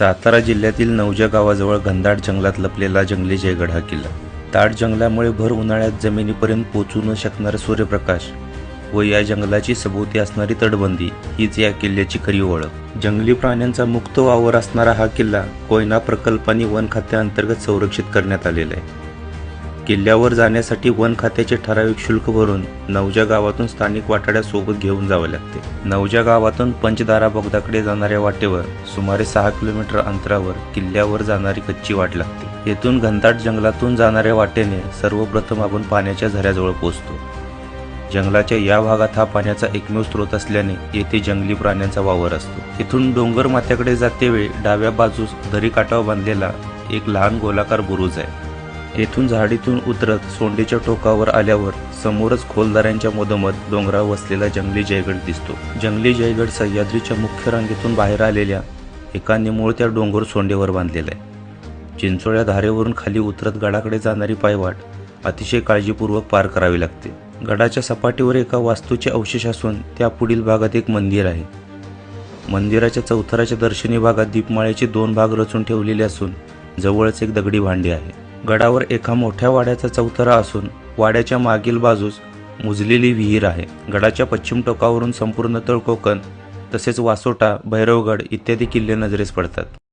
सातारा जिल्ह्यातील नवजा गावाजवळ घनदाट जंगलात लपलेला जंगली जयगड हा किल्ला. दाट जंगलामुळे भर उन्हाळ्यात जमिनीपर्यंत पोचू न शकणारा सूर्यप्रकाश व या जंगलाची सभोवती असणारी तटबंदी हीच या किल्ल्याची खरी ओळख. जंगली प्राण्यांचा मुक्त वावर असणारा हा किल्ला कोयना प्रकल्पाने वन खात्याअंतर्गत संरक्षित करण्यात आलेला आहे. किल्ल्यावर जाण्यासाठी वन खात्याचे ठराविक शुल्क भरून नवजा गावातून स्थानिक वाटाड्यासोबत घेऊन जावे लागते. नवजा गावातून पंचदारा बोगदाकडे जाणाऱ्या वाटेवर सुमारे सहा किलोमीटर अंतरावर किल्ल्यावर जाणारी कच्ची वाट लागते. येथून घनदाट जंगलातून जाणाऱ्या वाटेने सर्वप्रथम आपण पाण्याच्या झऱ्याजवळ पोहोचतो. जंगलाच्या या भागात हा पाण्याचा एकमेव स्रोत असल्याने येथे जंगली प्राण्यांचा वावर असतो. इथून डोंगर माथ्याकडे जातेवेळी डाव्या बाजूस दरी काठावर बांधलेला एक लहान गोलाकार बुरुज आहे. येथून झाडीतून उतरत सोंडेच्या टोकावर आल्यावर समोरच खोलदारांच्या मधोमध डोंगरावर वसलेला जंगली जयगड दिसतो. जंगली जयगड सह्याद्रीच्या मुख्य रांगेतून बाहेर आलेल्या एका निमुळत्या डोंगर सोंडेवर बांधलेला आहे. चिंचोळ्या धारेवरून खाली उतरत गडाकडे जाणारी पायवाट अतिशय काळजीपूर्वक पार करावी लागते. गडाच्या सपाटीवर एका वास्तूचे अवशेष असून त्या पुढील भागात एक मंदिर आहे. मंदिराच्या चौथराच्या दर्शनी भागात दीपमाळ्याचे दोन भाग रचून ठेवलेले असून जवळच एक दगडी भांडी आहे. गडावर एका मोठ्या वाड्याचा चौथरा असून वाड्याच्या मागील बाजूस मुजलेली विहीर आहे. गडाच्या पश्चिम टोकावरून संपूर्ण तळकोकण तसेच वासोटा भैरवगड इत्यादी किल्ले नजरेस पडतात.